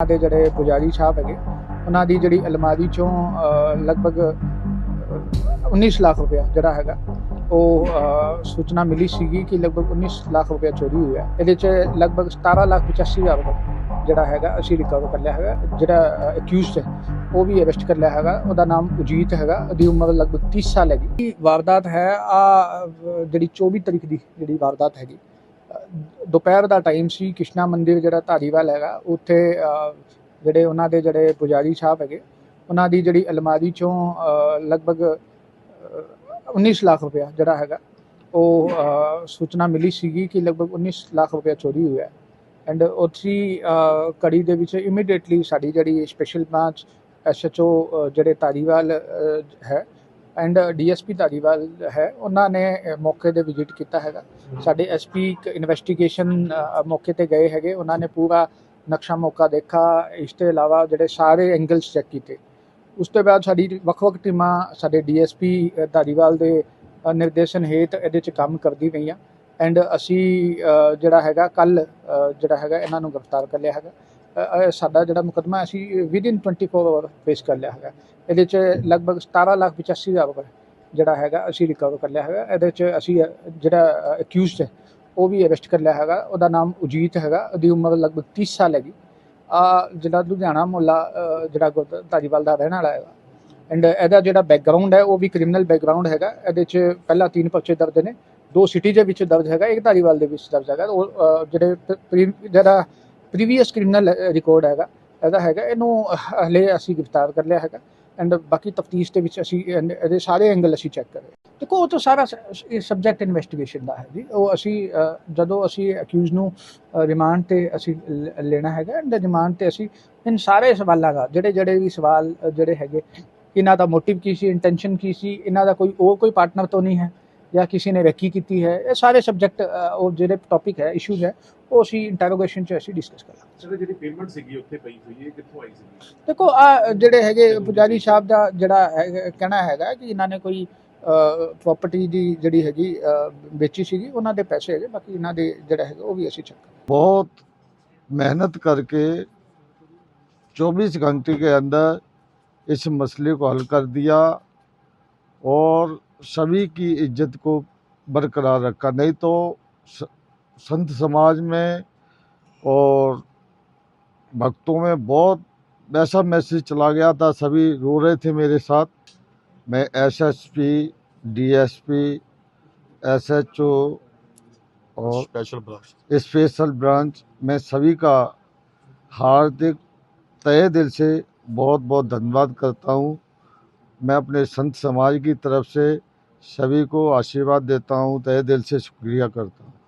ਉਹਨਾਂ ਦੇ ਜਿਹੜੇ ਪੁਜਾਰੀ ਸਾਹਿਬ ਹੈਗੇ ਉਹਨਾਂ ਦੀ ਜਿਹੜੀ ਅਲਮਾਰੀ ਚੋਂ ਲਗਭਗ ਅ, 19 ਲੱਖ ਰੁਪਇਆ ਜਿਹੜਾ ਹੈਗਾ ਉਹ ਸੂਚਨਾ ਮਿਲੀ ਸੀਗੀ ਕਿ ਲਗਭਗ 19 ਲੱਖ ਰੁਪਇਆ ਚੋਰੀ ਹੋਇਆ। ਇਹਦੇ ਚ ਲਗਭਗ 17 ਲੱਖ 85 ਹਜ਼ਾਰ ਰੁਪਇਆ ਜਿਹੜਾ ਹੈਗਾ ਅਸੀਂ ਰਿਕਵਰ ਕਰ ਲਿਆ ਹੈਗਾ। ਜਿਹੜਾ ਅਕਿਊਜ਼ਡ ਹੈ ਉਹ ਵੀ ਅਰੈਸਟ ਕਰ ਲਿਆ ਹੈਗਾ। ਉਹਦਾ ਨਾਮ ਉਜੀਤ ਹੈਗਾ ਉਹਦੀ ਉਮਰ ਲਗਭਗ 30 ਸਾਲ ਹੈਗੀ। ਵਾਰਦਾਤ ਹੈ ਆ ਜਿਹੜੀ 24 ਤਰੀਕ ਦੀ ਜਿਹੜੀ ਵਾਰਦਾਤ ਹੈਗੀ ਦੁਪਹਿਰ ਦਾ ਟਾਈਮ ਸੀ ਕ੍ਰਿਸ਼ਨਾ ਮੰਦਿਰ ਜਿਹੜਾ ਧਾਰੀਵਾਲ ਹੈਗਾ ਉੱਥੇ ਜਿਹੜੇ ਉਹਨਾਂ ਦੇ ਜਿਹੜੇ ਪੁਜਾਰੀ ਸਾਹਿਬ ਹੈਗੇ ਉਹਨਾਂ ਦੀ ਜਿਹੜੀ ਅਲਮਾਰੀ ਚੋਂ ਲਗਭਗ ਅ, 19 ਲੱਖ ਰੁਪਇਆ ਜਿਹੜਾ ਹੈਗਾ ਉਹ ਸੂਚਨਾ ਮਿਲੀ ਸੀਗੀ ਕਿ ਲਗਭਗ 19 ਲੱਖ ਰੁਪਇਆ ਚੋਰੀ ਹੋਇਆ ਐਂਡ ਉੱਥੀ ਕੜੀ ਦੇ ਵਿੱਚ ਇਮੀਡੀਏਟਲੀ ਸਾਡੀ ਜਿਹੜੀ ਸਪੈਸ਼ਲ ਬ੍ਰਾਂਚ ਐਸਐਚਓ ਜਿਹੜੇ ਧਾਰੀਵਾਲ ਹੈ ਐਂਡ ਡੀਐਸਪੀ ਧਾਰੀਵਾਲ ਹੈ, ਉਹਨਾਂ ਨੇ ਮੌਕੇ ਤੇ ਵਿਜ਼ਿਟ ਕੀਤਾ ਹੈਗਾ। ਸਾਡੇ ਐਸਪੀ ਇਨਵੈਸਟੀਗੇਸ਼ਨ ਮੌਕੇ ਤੇ ਗਏ ਹੈਗੇ। ਉਹਨਾਂ ਨੇ ਪੂਰਾ ਨਕਸ਼ਾ ਮੌਕਾ ਦੇਖਾ। ਇਸ ਤੋਂ ਇਲਾਵਾ ਜਿਹੜੇ ਸਾਰੇ ਐਂਗਲਸ ਚੈੱਕ ਕੀਤੇ। ਉਸ ਤੋਂ ਬਾਅਦ ਸਾਡੀ ਵੱਖ-ਵੱਖ ਟੀਮਾਂ, ਸਾਡੇ ਡੀਐਸਪੀ ਧਾਰੀਵਾਲ ਦੇ ਨਿਰਦੇਸ਼ਨ ਹੇਠ ਇਹਦੇ 'ਚ ਕੰਮ ਕਰਦੀ ਪਈਆਂ। ਐਂਡ ਅਸੀਂ ਜਿਹੜਾ ਹੈਗਾ ਕੱਲ ਜਿਹੜਾ ਹੈਗਾ, ਇਹਨਾਂ ਨੂੰ ਗ੍ਰਿਫਤਾਰ ਕਰ ਲਿਆ ਹੈਗਾ। ਸਾਡਾ ਜਿਹੜਾ ਮੁਕਦਮਾ ਅਸੀਂ ਵਿਦਿਨ 24 ਆਵਰ ਪੇਸ਼ ਕਰ ਲਿਆ ਹੈਗਾ। ਇਹਦੇ 'ਚ ਲਗਭਗ 17 ਲੱਖ 85 ਹਜ਼ਾਰ ਰੁਪਏ ਜਿਹੜਾ ਹੈਗਾ, ਅਸੀਂ ਰਿਕਵਰ ਕਰ ਲਿਆ ਹੈਗਾ। ਇਹਦੇ 'ਚ ਅਸੀਂ ਜਿਹੜਾ ਅਕਿਊਜ਼ਡ ਹੈ, ਉਹ ਵੀ ਅਰੈਸਟ ਕਰ ਲਿਆ ਹੈਗਾ। ਉਹਦਾ ਨਾਮ ਉਜੀਤ ਹੈਗਾ। ਉਹਦੀ ਉਮਰ ਲਗਭਗ 30 ਸਾਲ ਹੈਗੀ। ਆ ਜਿਹੜਾ ਲੁਧਿਆਣਾ ਮੁਹੱਲਾ ਜਿਹੜਾ ਗੁਰਦ- ਧਾਰੀਵਾਲ ਦਾ ਰਹਿਣ ਵਾਲਾ ਹੈਗਾ। ਐਂਡ ਇਹਦਾ ਜਿਹੜਾ ਬੈਕਗ੍ਰਾਉਂਡ ਹੈ, ਉਹ ਵੀ ਕ੍ਰਿਮੀਨਲ ਬੈਕਗ੍ਰਾਉਂਡ ਹੈਗਾ। ਇਹਦੇ 'ਚ ਪਹਿਲਾਂ ਤਿੰਨ ਪਰਚੇ ਦਰਜ ਨੇ। ਦੋ ਸਿਟੀ ਦੇ ਵਿੱਚ ਦਰਜ ਹੈਗਾ, ਇੱਕ ਧਾਰੀਵਾਲ ਦੇ ਵਿੱਚ ਦਰਜ ਹੈਗਾ। ਉਹ ਜਿਹੜੇ ਜਿਹੜਾ ਪ੍ਰੀਵੀਅਸ ਕ੍ਰਿਮੀਨਲ ਰਿਕਾਰਡ ਹੈਗਾ, ਇਹਦਾ ਹੈਗਾ, ਇਹਨੂੰ ਹਲੇ ਅਸੀਂ ਗ੍ਰਿਫਤਾਰ ਕਰ ਲਿਆ ਹੈਗਾ ਐਂਡ ਬਾਕੀ ਤਫਤੀਸ਼ ਦੇ ਵਿੱਚ ਅਸੀਂ ਇਹਦੇ ਸਾਰੇ ਐਂਗਲ ਅਸੀਂ ਚੈੱਕ ਕਰ। ਰਹੇ ਦੇਖੋ, ਉਹ ਤਾਂ ਸਾਰਾ ਸਬਜੈਕਟ ਇਨਵੈਸਟੀਗੇਸ਼ਨ ਦਾ ਹੈ ਜੀ। ਉਹ ਅਸੀਂ ਜਦੋਂ ਅਸੀਂ ਅਕਿਊਜ਼ ਨੂੰ ਰਿਮਾਂਡ ਤੇ ਅਸੀਂ ਲ- ਲੈਣਾ ਹੈਗਾ ਐਂਡ ਰਿਮਾਂਡ ਤੇ ਅਸੀਂ ਇਨ ਸਾਰੇ ਸਵਾਲਾਂ ਦਾ, ਜਿਹੜੇ ਜਿਹੜੇ ਵੀ ਸਵਾਲ ਜਿਹੜੇ ਹੈਗੇ, ਇਹਨਾਂ ਦਾ ਮੋਟਿਵ ਕੀ ਸੀ ਇੰਟੈਂਸ਼ਨ ਕੀ ਸੀ, ਇਹਨਾਂ ਦਾ ਕੋਈ, ਉਹ ਕੋਈ ਪਾਰਟਨਰ ਤੋਂ ਨਹੀਂ ਹੈ। ਜਾਂ ਕਿਸੇ ਨੇ ਰੈਕੀ ਕੀਤੀ ਹੈ ਇਹ ਸਾਰੇ ਸਬਜੈਕਟ ਉਹ ਜਿਹੜੇ ਟੌਪਿਕ ਹੈ ਇਸ਼ੂਜ਼ ਹੈ ਉਹ ਅਸੀਂ ਇੰਟਰੋਗੇਸ਼ਨ ਚ ਅਸੀਂ ਡਿਸਕਸ ਕਰਾਂਗੇ ਸਰ ਜਿਹੜੀ ਪੇਮੈਂਟ ਸੀਗੀ ਉੱਥੇ ਪਈ ਹੋਈ ਹੈ ਕਿੱਥੋਂ ਆਈ ਸੀਗੀ ਦੇਖੋ ਆ ਜਿਹੜੇ ਹੈਗੇ ਪੁਜਾਰੀ ਸਾਹਿਬ ਦਾ ਜਿਹੜਾ ਹੈਗਾ- ਕਹਿਣਾ ਹੈਗਾ ਕਿ ਇਹਨਾਂ ਨੇ ਕੋਈ ਪ੍ਰਾਪਰਟੀ ਦੀ ਜਿਹੜੀ ਹੈਗੀ ਅ, ਵੇਚੀ ਸੀਗੀ ਉਹਨਾਂ ਦੇ ਪੈਸੇ ਹੈਗੇ ਬਾਕੀ ਇਹਨਾਂ ਦੇ ਜਿਹੜਾ ਹੈਗਾ ਉਹ ਵੀ ਅਸੀਂ ਚੈੱਕ बहुत मेहनत करके 24 घंटे के अंदर इस मसले को हल कर दिया और सभी की इज़्ज़त को बरकरार रखा नहीं तो संत समाज में और भक्तों में बहुत ऐसा मैसेज चला गया था सभी रो रहे थे मेरे साथ। मैं एसएसपी डीएसपी एसएचओ और स्पेशल ब्रांच स्पेशल ब्रांच में सभी का हार्दिक तय दिल से बहुत बहुत धन्यवाद करता हूँ। मैं अपने संत समाज की तरफ़ से सभी को आशीर्वाद देता हूँ तहे दिल से शुक्रिया करता हूँ